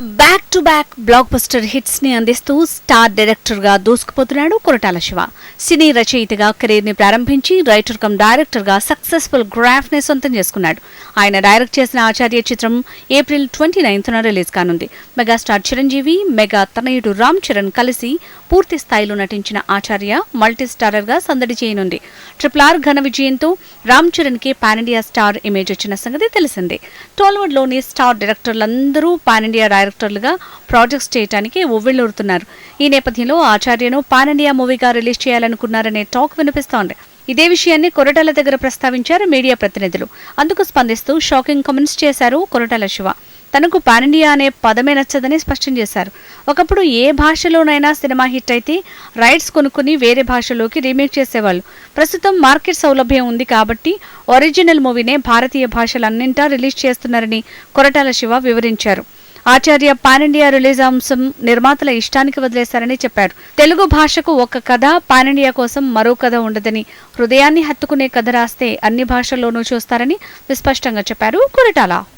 Back to back blockbuster హిట్స్ని అందిస్తూ star డైరెక్టర్గా దూసుకుపోతున్నాడు కొరటాల శివ. సినీ రచయితగా కెరీర్ని ప్రారంభించి రైటర్ కమ్ డైరెక్టర్గా సక్సెస్ఫుల్ గ్రాఫ్ని సొంతం చేసుకున్నాడు. ఆయన డైరెక్ట్ చేసిన ఆచార్య చిత్రం ఏప్రిల్ ట్వంటీ నైన్త్న రిలీజ్ కానుంది. మెగాస్టార్ చిరంజీవి మెగా తనయుడు రామ్ చరణ్ కలిసి పూర్తి స్థాయిలో నటించిన ఆచార్య మల్టీ స్టారర్గా సందడి చేయనుంది. ట్రిపుల్ ఆర్ ఘన విజయంతో రామ్ చరణ్కి పాన్ ఇండియా స్టార్ ఇమేజ్ వచ్చిన సంగతి తెలిసిందే. టాలీవుడ్లోని స్టార్ డైరెక్టర్లందరూ పాన్ ఇండియా డైరెక్టర్లుగా ప్రాజెక్ట్స్ చేయడానికి ఉవ్విళ్ళూరుతున్నారు ఈ నేపథ్యంలో ఆచార్యను పాన్ ఇండియా మూవీగా రిలీజ్ చేయాలనుకున్నారనే టాక్ వినిపిస్తోంది. ఇదే విషయాన్ని కొరటాల దగ్గర ప్రస్తావించారు మీడియా ప్రతినిధులు. అందుకు స్పందిస్తూ షాకింగ్ కామెంట్స్ చేశారు కొరటాల శివ. తనకు పానిండియా అనే పదమే నచ్చదని స్పష్టం చేశారు. ఒకప్పుడు ఏ భాషలోనైనా సినిమా హిట్ అయితే రైట్స్ కొనుక్కుని వేరే భాషలోకి రీమేక్ చేసేవాళ్ళు. ప్రస్తుతం మార్కెట్ సౌలభ్యం ఉంది కాబట్టి ఒరిజినల్ మూవీనే భారతీయ భాషలన్నింటా రిలీజ్ చేస్తున్నారని కొరటాల శివ వివరించారు. ఆచార్య పాన్ ఇండియా రిలీజ్ అంశం నిర్మాతల ఇష్టానికి వదిలేశారని చెప్పారు. తెలుగు భాషకు ఒక కథ పాన్ ఇండియా కోసం మరో కథ ఉండదని హృదయాన్ని హత్తుకునే కథ రాస్తే అన్ని భాషల్లోనూ చూస్తారని విస్పష్టంగా చెప్పారు కొరటాల.